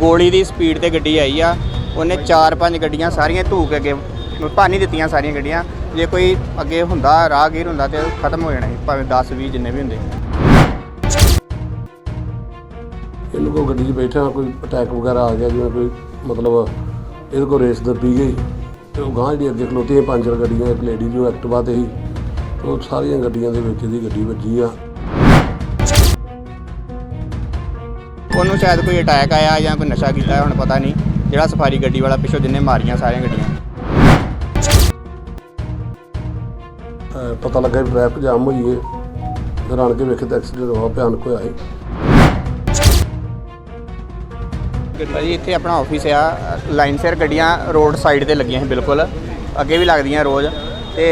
ਗੋਲੀ ਦੀ ਸਪੀਡ ਤੇ ਗੱਡੀ ਆਈ ਆ, ਉਹਨੇ 4-5 ਗੱਡੀਆਂ ਸਾਰੀਆਂ ਧੂ ਕੇ ਅੱਗੇ ਭਾਨੀ ਦਿੱਤੀਆਂ ਸਾਰੀਆਂ ਗੱਡੀਆਂ। ਜੇ ਕੋਈ ਅੱਗੇ ਹੁੰਦਾ, ਰਾਹਗੀਰ ਹੁੰਦਾ ਤੇ ਖਤਮ ਹੋ ਜਾਣਾ ਸੀ, ਭਾਵੇਂ 10 20 ਜਿੰਨੇ ਵੀ ਹੁੰਦੇ। ਇਹਨੂੰ ਕੋਈ ਗੱਡੀ 'ਚ ਬੈਠਾ ਕੋਈ ਅਟੈਕ ਵਗੈਰਾ ਆ ਗਿਆ, ਜਿਵੇਂ ਕੋਈ ਮਤਲਬ ਇਹਦੇ ਕੋਲ ਰੇਸ ਦੱਬੀ ਗਈ, ਤੇ ਉਹ ਗਾਂਹ ਜਿਹੜੀ ਅੱਗੇ ਖਲੋਤੀਆਂ, ਪੰਜ ਚਾਰ ਗੱਡੀਆਂ, ਇੱਕ ਲੇਡੀ ਜੋ ਐਕਟਿਵਾ ਤੇ ਸੀ ਤੇ ਉਹ ਸਾਰੀਆਂ ਗੱਡੀਆਂ ਦੇ ਵਿੱਚ ਇਹਦੀ ਗੱਡੀ ਵੱਜੀ ਆ। ਉਹਨੂੰ ਸ਼ਾਇਦ ਕੋਈ ਅਟੈਕ ਆਇਆ ਜਾਂ ਕੋਈ ਨਸ਼ਾ ਕੀਤਾ ਹੁਣ ਪਤਾ ਨਹੀਂ। ਜਿਹੜਾ ਸਫਾਰੀ ਗੱਡੀ ਵਾਲਾ ਪਿੱਛੋਂ ਜਿੰਨੇ ਮਾਰੀਆਂ ਸਾਰੀਆਂ ਗੱਡੀਆਂ। ਅਹ ਪਤਾ ਲੱਗਾ ਵੀ ਟ੍ਰੈਫਿਕ ਜਾਮ ਹੋਈ ਹੈ ਫਿਰ ਆਣ ਕੇ ਵੇਖੇ ਤਾਂ ਐਕਸੀਡੈਂਟ ਹੋਇਆ ਭਿਆਨਕ ਹੋਇਆ ਹੈ ਭਾਜੀ ਇੱਥੇ ਆਪਣਾ ਆਫਿਸ ਆ। ਲਾਈਨ ਸਿਰ ਗੱਡੀਆਂ ਰੋਡ ਸਾਈਡ ਤੇ ਲੱਗੀਆਂ ਸੀ ਬਿਲਕੁਲ। ਅੱਗੇ ਵੀ ਲੱਗਦੀਆਂ ਰੋਜ਼। ਤੇ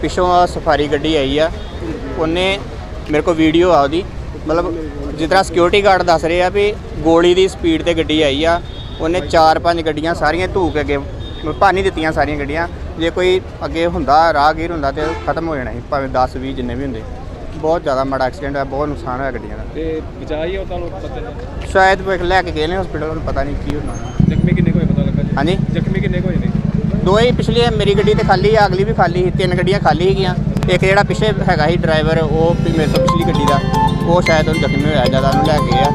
ਪਿੱਛੋਂ ਆਹ ਸਫਾਰੀ ਗੱਡੀ ਆਈ ਆ। ਉਹਨੇ ਮੇਰੇ ਕੋਲ ਵੀਡੀਓ ਆ ਉਹਦੀ। ਮਤਲਬ ਜਿਸ ਤਰ੍ਹਾਂ ਸਿਕਿਉਰਿਟੀ ਗਾਰਡ ਦੱਸ ਰਹੇ ਆ ਵੀ ਗੋਲੀ ਦੀ ਸਪੀਡ ਤੇ ਗੱਡੀ ਆਈ ਆ ਉਹਨੇ 4-5 ਗੱਡੀਆਂ ਸਾਰੀਆਂ ਧੂ ਕੇ ਅੱਗੇ ਭਾਨੀ ਦਿੱਤੀਆਂ ਸਾਰੀਆਂ ਗੱਡੀਆਂ। ਜੇ ਕੋਈ ਅੱਗੇ ਹੁੰਦਾ ਰਾਹਗੀਰ ਹੁੰਦਾ ਤੇ ਖਤਮ ਹੋ ਜਾਣਾ ਸੀ ਭਾਵੇਂ 10 20 ਜਿੰਨੇ ਵੀ ਹੁੰਦੇ। ਬਹੁਤ ਜ਼ਿਆਦਾ ਮਾੜਾ ਐਕਸੀਡੈਂਟ ਹੋਇਆ ਬਹੁਤ ਨੁਕਸਾਨ ਹੋਇਆ ਗੱਡੀਆਂ ਦਾ। ਤੇ ਬਚਾਈ ਉਹ ਤੁਹਾਨੂੰ ਪਤਾ ਨਹੀਂ। ਸ਼ਾਇਦ ਵੇਖ ਲੈ ਕੇ ਗਏ ਨੇ ਹਸਪੀਟਲ ਨੂੰ ਪਤਾ ਨਹੀਂ ਕੀ ਹੋਣਾ। ਜ਼ਖਮੀ ਕਿੰਨੇ ਕੋਈ ਪਤਾ ਲੱਗਾ ਹਾਂਜੀ? ਜ਼ਖਮੀ ਕਿੰਨੇ ਕੋਈ ਨੇ? ਦੋ ਹੀ ਪਿਛਲੀ ਮੇਰੀ ਗੱਡੀ ਤੇ ਖਾਲੀ ਆ ਅਗਲੀ ਵੀ ਖਾਲੀ ਸੀ ਤਿੰਨ ਗੱਡੀਆਂ ਖਾਲੀ ਸੀਗੀਆਂ। ਇੱਕ ਜਿਹੜਾ ਪਿੱਛੇ ਹੈਗਾ ਸੀ ਡਰਾਈਵਰ ਉਹ ਵੀ ਮੇਰੇ ਤੋਂ ਪਿਛਲੀ ਗੱਡੀ ਦਾ। ਉਹ ਸ਼ਾਇਦ ਉਹਨੂੰ ਜ਼ਖਮੀ ਹੋਇਆ ਜ਼ਿਆਦਾ ਉਹਨੂੰ ਲੈ ਕੇ ਆ।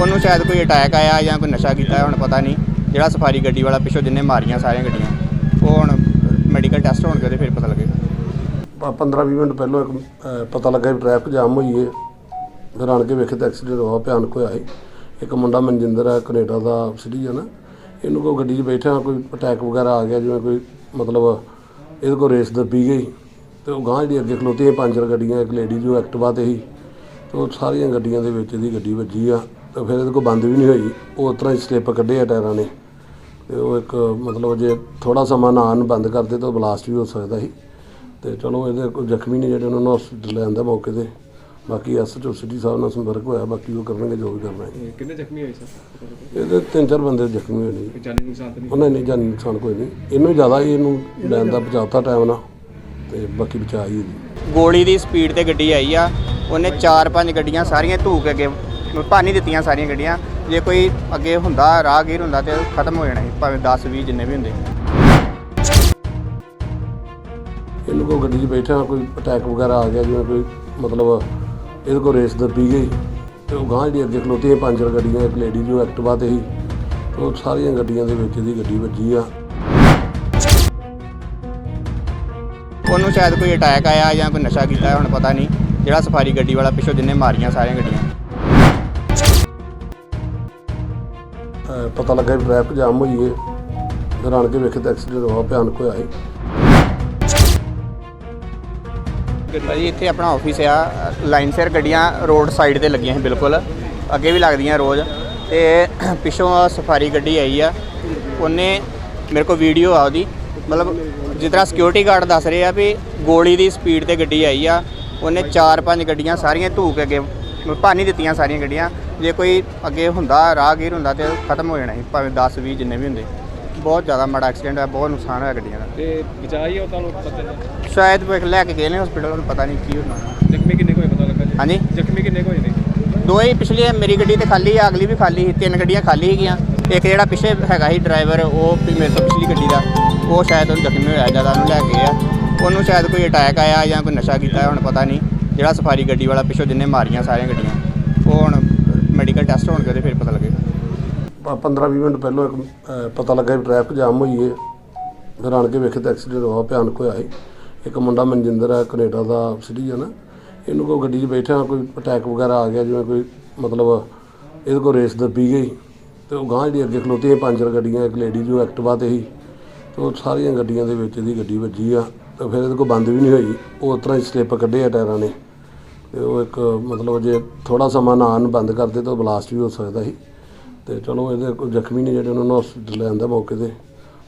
ਉਹਨੂੰ ਸ਼ਾਇਦ ਕੋਈ ਅਟੈਕ ਆਇਆ ਜਾਂ ਕੋਈ ਨਸ਼ਾ ਕੀਤਾ, ਹੁਣ ਪਤਾ ਨਹੀਂ। ਜਿਹੜਾ ਸਫਾਰੀ ਗੱਡੀ ਵਾਲਾ ਪਿੱਛੋਂ ਜਿੰਨੇ ਮਾਰੀਆਂ ਸਾਰੀਆਂ ਗੱਡੀਆਂ, ਉਹ ਹੁਣ ਮੈਡੀਕਲ ਟੈਸਟ ਹੋਣਗੇ ਉਹਦੇ ਫਿਰ ਪਤਾ ਲੱਗੇਗਾ। 15-20 ਮਿੰਟ ਪਹਿਲਾਂ ਇੱਕ ਪਤਾ ਲੱਗਾ ਵੀ ਟ੍ਰੈਫਿਕ ਜਾਮ ਹੋਈ ਹੈ ਫਿਰ ਆਣ ਕੇ ਵੇਖੇ ਤਾਂ ਐਕਸੀਡੈਂਟ ਹੋਇਆ, ਭਿਆਨਕ ਹੋਇਆ ਹੈ ਇੱਕ ਮੁੰਡਾ ਮਨਜਿੰਦਰ ਹੈ ਕੈਨੇਡਾ ਦਾ ਸਿਟੀਜ਼ਨ ਹੈ ਇਹਨੂੰ ਕੋਈ ਗੱਡੀ 'ਚ ਬੈਠਾ ਕੋਈ ਅਟੈਕ ਵਗੈਰਾ ਆ ਗਿਆ, ਜਿਵੇਂ ਕੋਈ ਮਤਲਬ ਇਹਦੇ ਕੋਲ ਰੇਸ ਦੱਬੀ ਗਈ। ਤੇ ਉਹ ਗਾਂਹ ਜਿਹੜੀ ਅੱਗੇ ਖਲੋਤੀ ਹੈ ਚਾਰ ਗੱਡੀਆਂ, ਇੱਕ ਲੇਡੀ ਜੋ ਐਕਟਿਵਾ ਤੇ ਸੀ ਤੇ ਉਹ ਸਾਰੀਆਂ ਗੱਡੀਆਂ ਦੇ ਵਿੱਚ ਇਹਦੀ ਗੱਡੀ ਵੱਜੀ ਆ ਤੇ ਫਿਰ ਇਹਦੇ ਕੋਲ ਬੰਦ ਵੀ ਨਹੀਂ ਹੋਈ। ਉਹ ਉਸ ਤਰ੍ਹਾਂ ਹੀ ਸਲਿੱਪ ਕੱਢੇ ਆ ਟਾਇਰਾਂ ਨੇ। ਤੇ ਉਹ ਇੱਕ ਮਤਲਬ ਜੇ ਥੋੜਾ ਸਮਾਂ ਨਾ ਆਉਣ ਬੰਦ ਕਰਦੇ ਤਾਂ ਬਲਾਸਟ ਵੀ ਹੋ ਸਕਦਾ ਸੀ। ਤੇ ਚਲੋ ਇਹਦੇ ਕੋਈ ਜ਼ਖਮੀ ਨੇ ਜਿਹੜੇ ਉਹਨਾਂ ਨੂੰ ਹਸਪੀਟਲ ਲੈ ਆਂਦਾ ਮੌਕੇ ਤੇ। ਬਾਕੀ ਐਸਐਚਓ ਸਿਟੀ ਸਾਹਿਬ ਨਾਲ ਸੰਪਰਕ ਹੋਇਆ ਬਾਕੀ ਉਹ ਕਰਨਗੇ ਜੋ ਵੀ ਕਰਨਾ ਹੈ। ਕਿੰਨੇ ਜ਼ਖਮੀ ਹੋਏ ਸਰ? ਇਹਦੇ ਤਿੰਨ ਚਾਰ ਬੰਦੇ ਜ਼ਖਮੀ ਹੋਏ ਨੇ ਜੀ। ਜਾਨੀ ਨੁਕਸਾਨ ਤਾਂ ਨਹੀਂ? ਉਹਨਾਂ ਨੇ ਜਾਨੀ ਨੁਕਸਾਨ ਕੋਈ ਨਹੀਂ। ਇਹਨੂੰ ਜ਼ਿਆਦਾ ਹੀ ਇਹਨੂੰ ਲੈਣ ਦਾ ਬਚਾਤਾ ਟਾਈਮ ਨਾਲ। ਤੇ ਬਾਕੀ ਬਚਾ ਹੀ ਗੋਲੀ ਦੀ ਸਪੀਡ ਤੇ ਗੱਡੀ ਆਈ ਆ। ਉਹਨੇ 4-5 ਗੱਡੀਆਂ ਸਾਰੀਆਂ ਧੂ ਕੇ ਅੱਗੇ ਭਾਨੀ ਦਿੱਤੀਆਂ ਸਾਰੀਆਂ ਗੱਡੀਆਂ। ਜੇ ਕੋਈ ਅੱਗੇ ਹੁੰਦਾ ਰਾਹਗੀਰ ਹੁੰਦਾ ਤੇ ਖਤਮ ਹੋ ਜਾਣਾ ਸੀ ਭਾਵੇਂ 10 20 ਜਿੰਨੇ ਵੀ ਹੁੰਦੇ। ਇਹਨੂੰ ਕੋਈ ਗੱਡੀ 'ਚ ਬੈਠਾ ਕੋਈ ਅਟੈਕ ਵਗੈਰਾ ਆ ਗਿਆ ਜਿਵੇਂ ਕੋਈ ਮਤਲਬ ਇਹਦੇ ਕੋਲ ਰੇਸ ਦੱਬੀ ਗਈ ਤੇ ਉਹ ਗਾਂਹ ਜਿਹੜੀ ਅੱਗੇ ਖਲੋਤੀਆਂ ਪੰਜ ਚਾਰ ਗੱਡੀਆਂ ਇੱਕ ਲੇਡੀ ਜੋ ਐਕਟਿਵਾ ਤੇ ਉਹ ਸਾਰੀਆਂ ਗੱਡੀਆਂ ਦੇ ਵਿੱਚ ਇਹਦੀ ਗੱਡੀ ਵੱਜੀ ਆ। ਉਹਨੂੰ ਸ਼ਾਇਦ ਕੋਈ ਅਟੈਕ ਆਇਆ ਜਾਂ ਕੋਈ ਨਸ਼ਾ ਕੀਤਾ ਹੈ, ਹੁਣ ਪਤਾ ਨਹੀਂ। ਜਿਹੜਾ ਸਫਾਰੀ ਗੱਡੀ ਵਾਲਾ ਪਿੱਛੋਂ ਜਿੰਨੇ ਮਾਰੀਆਂ ਸਾਰੀਆਂ ਗੱਡੀਆਂ। ਅਹ ਪਤਾ ਲੱਗਾ ਵੀ ਟ੍ਰੈਫਿਕ ਜਾਮ ਹੈ ਫਿਰ ਆਣ ਕੇ ਵੇਖੇ ਤਾਂ ਐਕਸੀਡੈਂਟ ਹੋਇਆ ਭਿਆਨਕ ਹੋਇਆ ਹੈ ਭਾਜੀ ਇੱਥੇ ਆਪਣਾ ਆਫਿਸ ਆ। ਲਾਈਨ ਸਿਰ ਗੱਡੀਆਂ ਰੋਡ ਸਾਈਡ ਤੇ ਲੱਗੀਆਂ ਸੀ ਬਿਲਕੁਲ। ਅੱਗੇ ਵੀ ਲੱਗਦੀਆਂ ਰੋਜ਼। ਤੇ ਪਿੱਛੋਂ ਆਹ ਸਫਾਰੀ ਗੱਡੀ ਆਈ ਆ। ਉਹਨੇ ਮੇਰੇ ਕੋਲ ਵੀਡੀਓ ਆ ਉਹਦੀ। ਮਤਲਬ ਜਿਸ ਤਰ੍ਹਾਂ ਸਿਕਿਉਰਿਟੀ ਗਾਰਡ ਦੱਸ ਰਹੇ ਆ ਵੀ ਗੋਲੀ ਦੀ ਸਪੀਡ ਤੇ ਗੱਡੀ ਆਈ ਆ। ਉਹਨੇ 4-5 ਗੱਡੀਆਂ ਸਾਰੀਆਂ ਧੂ ਕੇ ਅੱਗੇ ਭਾਨੀ ਦਿੱਤੀਆਂ ਸਾਰੀਆਂ ਗੱਡੀਆਂ। ਜੇ ਕੋਈ ਅੱਗੇ ਹੁੰਦਾ ਰਾਹਗੀਰ ਹੁੰਦਾ ਤੇ ਖਤਮ ਹੋ ਜਾਣਾ ਸੀ ਭਾਵੇਂ 10 20 ਜਿੰਨੇ ਵੀ ਹੁੰਦੇ। ਬਹੁਤ ਜ਼ਿਆਦਾ ਮਾੜਾ ਐਕਸੀਡੈਂਟ ਹੋਇਆ ਬਹੁਤ ਨੁਕਸਾਨ ਹੋਇਆ ਗੱਡੀਆਂ ਦਾ। ਤੇ ਬਚਾਈ ਉਹ ਤੁਹਾਨੂੰ ਪਤਾ ਨਹੀਂ ਸ਼ਾਇਦ ਵੇਖ ਲੈ ਕੇ ਗਏ ਨੇ ਹਸਪੀਟਲ ਨੂੰ ਪਤਾ ਨਹੀਂ ਕੀ ਹੋਣਾ। ਜ਼ਖਮੀ ਕਿੰਨੇ ਕੋਈ ਪਤਾ ਲੱਗਾ ਜੀ? ਹਾਂਜੀ? ਜ਼ਖਮੀ ਕਿੰਨੇ ਕੋਈ ਨੇ? ਦੋ ਹੀ ਪਿਛਲੀ ਮੇਰੀ ਗੱਡੀ ਤੇ ਖਾਲੀ ਆ ਅਗਲੀ ਵੀ ਖਾਲੀ ਸੀ ਤਿੰਨ ਗੱਡੀਆਂ ਖਾਲੀ ਸੀਗੀਆਂ। ਇੱਕ ਜਿਹੜਾ ਪਿੱਛੇ ਹੈਗਾ ਸੀ ਡਰਾਈਵਰ ਉਹ ਵੀ ਮੇਰੇ ਤੋਂ ਪਿਛਲੀ ਗੱਡੀ ਦਾ ਉਹ ਸ਼ਾਇਦ ਉਹਨੂੰ ਜ਼ਖਮੀ ਹੋਇਆ ਜ਼ਿਆਦਾ ਉਹਨੂੰ ਲੈ ਕੇ ਆ ਉਹਨੂੰ ਸ਼ਾਇਦ ਕੋਈ ਅਟੈਕ ਆਇਆ ਜਾਂ ਕੋਈ ਨਸ਼ਾ ਕੀਤਾ, ਹੁਣ ਪਤਾ ਨਹੀਂ। ਜਿਹੜਾ ਸਫਾਰੀ ਗੱਡੀ ਵਾਲਾ ਪਿੱਛੋਂ ਜਿੰਨੇ ਮਾਰੀਆਂ ਸਾਰੀਆਂ ਗੱਡੀਆਂ, ਉਹ ਹੁਣ ਮੈਡੀਕਲ ਟੈਸਟ ਹੋਣਗੇ ਉਹਦੇ ਫਿਰ ਪਤਾ ਲੱਗੇਗਾ। 15-20 ਮਿੰਟ ਪਹਿਲਾਂ ਇੱਕ ਪਤਾ ਲੱਗਾ ਵੀ ਟ੍ਰੈਫਿਕ ਜਾਮ ਹੋਈ ਹੈ ਫਿਰ ਆਣ ਕੇ ਵੇਖੇ ਤਾਂ ਐਕਸੀਡੈਂਟ ਹੋਇਆ, ਭਿਆਨਕ ਹੋਇਆ ਹੈ ਇੱਕ ਮੁੰਡਾ ਮਨਜਿੰਦਰ ਹੈ ਕੈਨੇਡਾ ਦਾ ਸਿਟੀਜ਼ਨ ਹੈ ਇਹਨੂੰ ਕੋਈ ਗੱਡੀ 'ਚ ਬੈਠਾ ਕੋਈ ਅਟੈਕ ਵਗੈਰਾ ਆ ਗਿਆ, ਜਿਵੇਂ ਕੋਈ ਮਤਲਬ ਇਹਦੇ ਕੋਲ ਰੇਸ ਦੱਬੀ ਗਈ। ਤੇ ਉਹ ਗਾਂਹ ਜਿਹੜੀ ਅੱਗੇ ਖਲੋਤੀਆਂ, ਪੰਜ ਚਾਰ ਗੱਡੀਆਂ, ਇੱਕ ਲੇਡੀ ਜੋ ਐਕਟਿਵਾ ਤੇ ਸੀ। ਤੇ ਉਹ ਸਾਰੀਆਂ ਗੱਡੀਆਂ ਦੇ ਵਿੱਚ ਇਹਦੀ ਗੱਡੀ ਵੱਜੀ ਆ। ਤੇ ਫਿਰ ਇਹਦੇ ਕੋਲ ਬੰਦ ਵੀ ਨਹੀਂ ਹੋਈ। ਉਹ ਤਰ੍ਹਾਂ ਹੀ ਸਲਿੱਪ ਕੱਢੇ ਆ ਟਾਇਰਾਂ ਨੇ। ਤੇ ਉਹ ਇੱਕ ਮਤਲਬ ਜੇ ਥੋੜਾ ਸਮਾਂ ਨਾ ਆਉਣ ਬੰਦ ਕਰਦੇ ਤਾਂ ਬਲਾਸਟ ਵੀ ਹੋ ਸਕਦਾ ਸੀ। ਤੇ ਚਲੋ ਇਹਦੇ ਕੋਈ ਜ਼ਖਮੀ ਨੇ ਜਿਹੜੇ ਉਹਨਾਂ ਨੂੰ ਹਸਪੀਟਲ ਲੈ ਆਂਦਾ ਮੌਕੇ ਤੇ।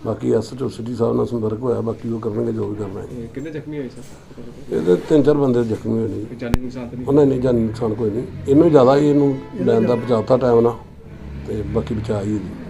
ਬਾਕੀ ਐਸਐਚਓ ਸਿਟੀ ਸਾਹਿਬ ਨਾਲ ਸੰਪਰਕ ਹੋਇਆ ਬਾਕੀ ਉਹ ਕਰਨਗੇ ਜੋ ਵੀ ਕਰਨਾ ਹੈ। ਕਿੰਨੇ ਜ਼ਖਮੀ ਹੋਏ ਸਰ? ਇਹਦੇ ਤਿੰਨ ਚਾਰ ਬੰਦੇ ਜ਼ਖਮੀ ਹੋਏ ਨੇ। ਜਾਨੀ ਨੁਕਸਾਨ ਤਾਂ ਨਹੀਂ ਉਹਨਾਂ ਨੇ ਜਾਨੀ ਨੁਕਸਾਨ ਕੋਈ ਨਹੀਂ। ਇਹਨੂੰ ਜ਼ਿਆਦਾ ਹੀ ਇਹਨੂੰ ਲੈਣ ਦਾ ਬਚਾਤਾ ਟਾਈਮ ਨਾਲ। ਤੇ ਬਾਕੀ ਬਚਾ ਹੀ ਇਹਦੀ